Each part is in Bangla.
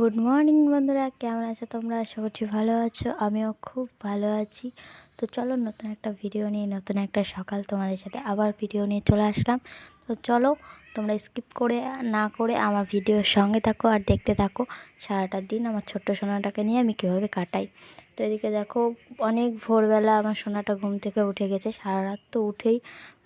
গুড মর্নিং বন্ধুরা, কেমন আছো তোমরা? আশা করছি ভালো আছো, আমিও খুব ভালো আছি। তো চলো নতুন একটা ভিডিও নিয়ে, নতুন একটা সকাল তোমাদের সাথে আবার ভিডিও নিয়ে চলে আসলাম। তো চলো তোমরা স্কিপ করে, না করে আমার ভিডিওর সঙ্গে থাকো আর দেখতে থাকো। সারাটা দিন আমার ছোট্ট সোনাটাকে নিয়ে আমি কীভাবে কাটাই। তো এদিকে দেখো, অনেক ভোরবেলা আমার সোনাটা ঘুম থেকে উঠে গেছে। সারা রাত তো উঠেই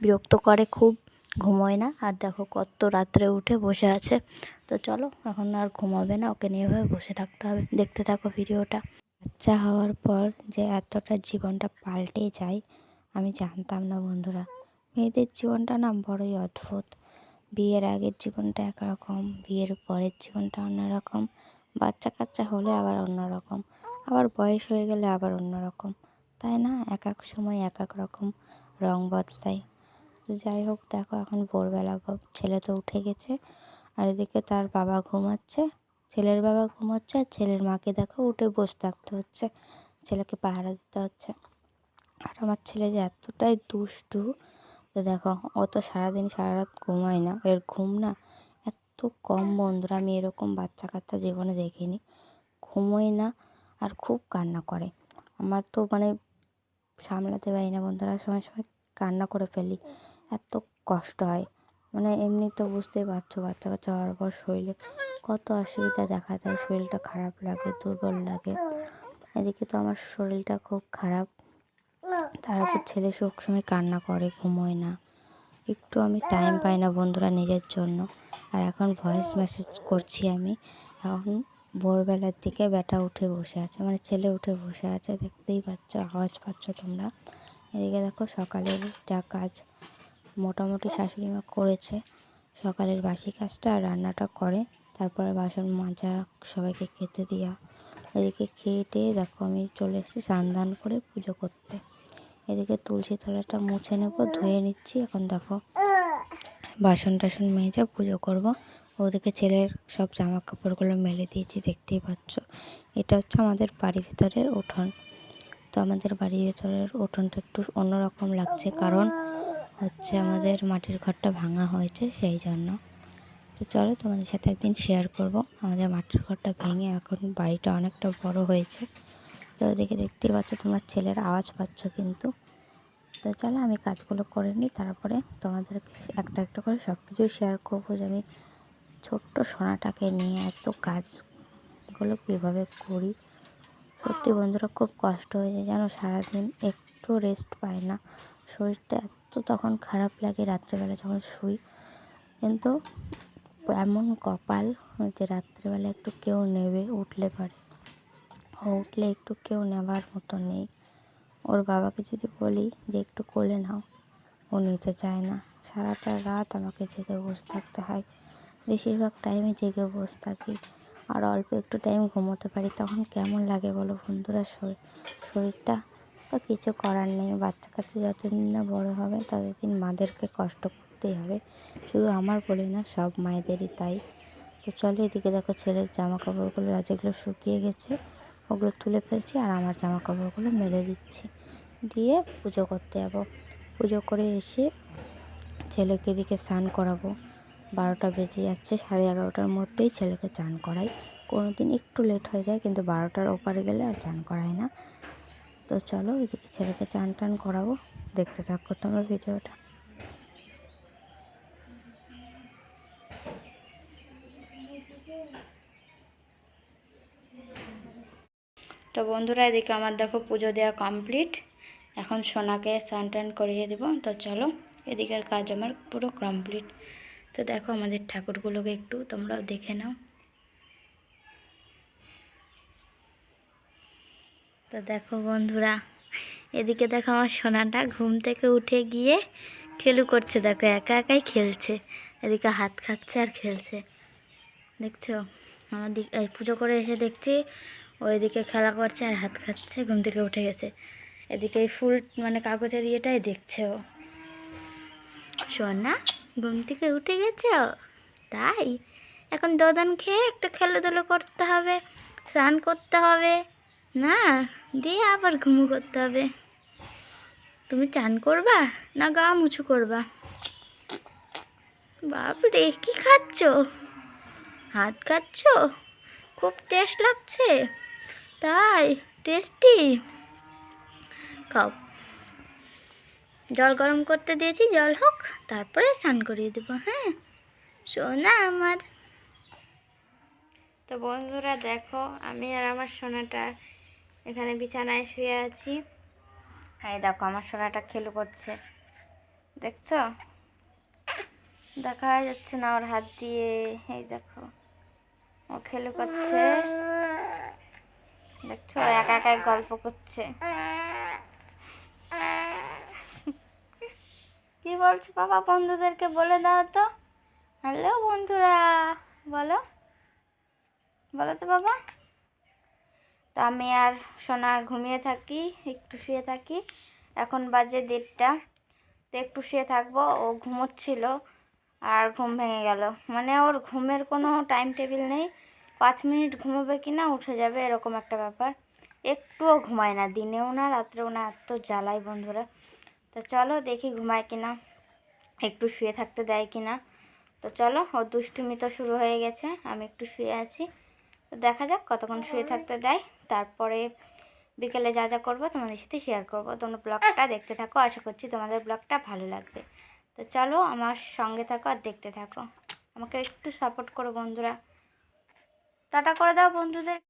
বিরক্ত করে খুব। ঘুমোয় না। আর দেখো কত রাত্রে উঠে বসে আছে। তো চলো, এখন আর ঘুমাবে না, ওকে নিয়ে এভাবে বসে থাকতে হবে। দেখতে থাকো ভিডিওটা। বাচ্চা হওয়ার পর যে এতটা জীবনটা পাল্টে যায়, আমি জানতাম না বন্ধুরা। মেয়েদের জীবনটা না বড়ই অদ্ভুত। বিয়ের আগের জীবনটা একরকম, বিয়ের পরের জীবনটা অন্যরকম। বাচ্চা কাচ্চা হলে আবার অন্যরকম। আবার বয়স হয়ে গেলে আবার অন্যরকম। তাই না? এক এক সময় এক এক রকম রং বদলায়। তো যাই হোক, দেখো এখন ভোরবেলা ছেলে তো উঠে গেছে। আর এদিকে তার বাবা ঘুমাচ্ছে। ছেলের বাবা ঘুমাচ্ছে আর ছেলের মাকে দেখো উঠে বসে থাকতে হচ্ছে। ছেলেকে পাহারা দিতে হচ্ছে। আর আমার ছেলে যে এতটাই দুষ্টু, তো দেখো, ও তো সারাদিন সারা রাত ঘুমায় না। এর ঘুম না এত কম বন্ধুরা, আমি এরকম বাচ্চা কাচ্চা জীবনে দেখিনি। ঘুমোয় না আর খুব কান্না করে। আমার তো মানে সামলাতে পারি না বন্ধুরা, সময় সময় কান্না করে ফেলি। এত কষ্ট হয়। মানে এমনি তো বুঝতেই পারছ বাচ্চা কাচ্চা হওয়ার পর শরীরে কত অসুবিধা দেখা দেয়, শরীরটা খারাপ লাগে, দুর্বল লাগে। এদিকে তো আমার শরীরটা খুব খারাপ। তারপর ছেলে সবসময় কান্না করে, ঘুমোয় না। একটু আমি টাইম পাই না বন্ধুরা নিজের জন্য। আর এখন ভয়েস মেসেজ করছি আমি। এখন ভোরবেলার দিকে ব্যাটা উঠে বসে আছে মানে ছেলে উঠে বসে আছে, দেখতেই পাচ্ছ, আওয়াজ পাচ্ছ তোমরা। এদিকে দেখো সকালের যা কাজ। মোটামুটি শাশুড়ি মা করেছে। সকালের বাসি কাজটা আর রান্নাটা করে, তারপরে বাসন মাজা, সবাইকে খেতে দেওয়া এদিকে খেয়ে টেয়ে দেখো আমি চলে এসেছি স্নান করে পুজো করতে। এদিকে তুলসী তলাটা মুছে নেব, ধুয়ে নিচ্ছি। এখন দেখো বাসন টাসন মেজে পুজো করব। ওদিকে ছেলের সব জামা কাপড়গুলো মেলে দিয়েছি, দেখতেই পাচ্ছ। এটা হচ্ছে আমাদের বাড়ির ভিতরের উঠোন। তো আমাদের বাড়ির ভিতরের উঠোনটা একটু অন্যরকম লাগছে, কারণ হচ্ছে আমাদের মাটির ঘরটা ভাঙা হয়েছে সেই জন্য। তো চলো তোমাদের সাথে একদিন শেয়ার করব। আমাদের মাটির ঘরটা ভেঙে এখন বাড়িটা অনেকটা বড় হয়েছে। তো ওদিকে দেখতেই পাচ্ছ তোমার ছেলের আওয়াজ পাচ্ছ কিন্তু। তো চলো আমি কাজগুলো করে নিই, তারপরে তোমাদেরকে একটা একটা করে সব কিছুই শেয়ার করব যে আমি ছোট্ট সোনাটাকে নিয়ে এত কাজগুলো কীভাবে করি। সত্যি বন্ধুরা খুব কষ্ট হয়ে যায় যেন সারাদিন একটু রেস্ট পায় না। শরীরটা এত তখন খারাপ লাগে রাত্রেবেলা যখন শুই। কিন্তু এমন কপাল যে রাত্রেবেলা একটু কেউ নেবে, উঠলে পারে ও উঠলে একটু কেউ নেওয়ার মতো নেই। ওর বাবাকে যদি বলি যে একটু কোলে নাও, ও নিতে চায় না। সারাটা রাত আমাকে জেগে বসে থাকতে হয়। বেশিরভাগ টাইমে জেগে বসে থাকি। আর অল্প একটু টাইম ঘুমোতে পারি, তখন কেমন লাগে বলো বন্ধুরা? শরীরটা তো কিছু করার নেই। বাচ্চা কাচ্চা যতদিন না বড়ো হবে, ততদিন মাদেরকে কষ্ট করতেই হবে। শুধু আমার বলি না, সব মায়েদেরই তাই। তো চলো এদিকে দেখো ছেলের জামা কাপড়গুলো যেগুলো শুকিয়ে গেছে। ওগুলো তুলে ফেলছি আর আমার জামা কাপড়গুলো মেলে দিচ্ছি। দিয়ে পুজো করতে যাব। পুজো করে এসে ছেলেকে এদিকে স্নান করাবো। বারোটা বেজে যাচ্ছে, সাড়ে এগারোটার মধ্যেই ছেলেকে চান করাই। কোনো দিন একটু লেট হয়ে যায়, কিন্তু বারোটার ওপারে গেলে আর চান করায় না। তো চলো এদিকে ছেলেকে চান টান করাবো। দেখতে থাকো তোমার ভিডিওটা। তো বন্ধুরা এদিকে আমার দেখো পুজো দেওয়া কমপ্লিট। এখন সোনাকে স্নান টান করিয়ে দেবো। তো চলো এদিকের কাজ আমার পুরো কমপ্লিট। তো দেখো আমাদের ঠাকুরগুলোকে একটু তোমরাও দেখে নাও। তো দেখো বন্ধুরা, এদিকে দেখো আমার সোনাটা ঘুম থেকে উঠে গিয়ে খেলু করছে। দেখো একা একাই খেলছে, এদিকে হাত খাচ্ছে আর খেলছে। দেখছ? আমার দিক পুজো করে এসে দেখছি, ওইদিকে খেলা করছে আর হাত খাচ্ছে, ঘুম থেকে উঠে গেছে। এদিকে ফুল মানে কাগজের ইয়েটাই দেখছে ও। সোনা, ঘুম থেকে উঠে গেছ তাই? এখন দোদান খেয়ে একটু খেলাধুলো করতে হবে, স্নান করতে হবে। না, দিয়ে আবার ঘুমু করতে হবে। তুমি চান করবা না গা মুছু করবা? বাপরে, কি খাচ্ছ? হাত খাচ্ছ? খুব টেস্ট লাগছে। তাই, টেস্টি। খাও। জল গরম করতে দিয়েছি, জল হোক, তারপরে স্নান করিয়ে দেবো হ্যাঁ? সোনা আমার। তো বন্ধুরা দেখো, আমি আর আমার সোনাটা এখানে বিছানায় শুয়ে আছি। এই দেখো, আমার সোনাটা খেলু করছে। দেখছ? দেখা যাচ্ছে না ওর হাত দিয়ে। এই দেখো, ও খেলু করছে। দেখছ? একা একা গল্প করছে। কি বলছো বাবা? বন্ধুদেরকে বলে দাও তো। হ্যালো বন্ধুরা, বলো। বলো তো বাবা। আমি আর সোনা ঘুমিয়ে থাকি, একটু শুয়ে থাকি। এখন বাজে দেড়টা। তো একটু শুয়ে থাকব, ও ঘুমোচ্ছিল আর ঘুম ভেঙে গেল। মানে ওর ঘুমের কোনো টাইম টেবিল নেই। পাঁচ মিনিট ঘুমোবে কি না উঠে যাবে এরকম একটা ব্যাপার। একটুও ঘুমায় না। দিনেও না, রাত্রেও না, এত জ্বালায় বন্ধুরা। তো চলো দেখি ঘুমায় কি না একটু শুয়ে থাকতে দেয় কি না তো চলো ওর দুষ্টুমি তো শুরু হয়ে গেছে। আমি একটু শুয়ে আছি। তো দেখা যাক কতক্ষণ শুয়ে থাকতে দেয়। তারপরে বিকেলে যা যা করব তোমাদের সাথে শেয়ার করব। তোমরা ব্লগটা দেখতে থাকো। আশা করছি তোমাদের ব্লগটা ভালো লাগবে। তো চলো আমার সঙ্গে থাকো আর দেখতে থাকো। আমাকে একটু সাপোর্ট করো বন্ধুরা। টাটা করে দাও বন্ধুদের।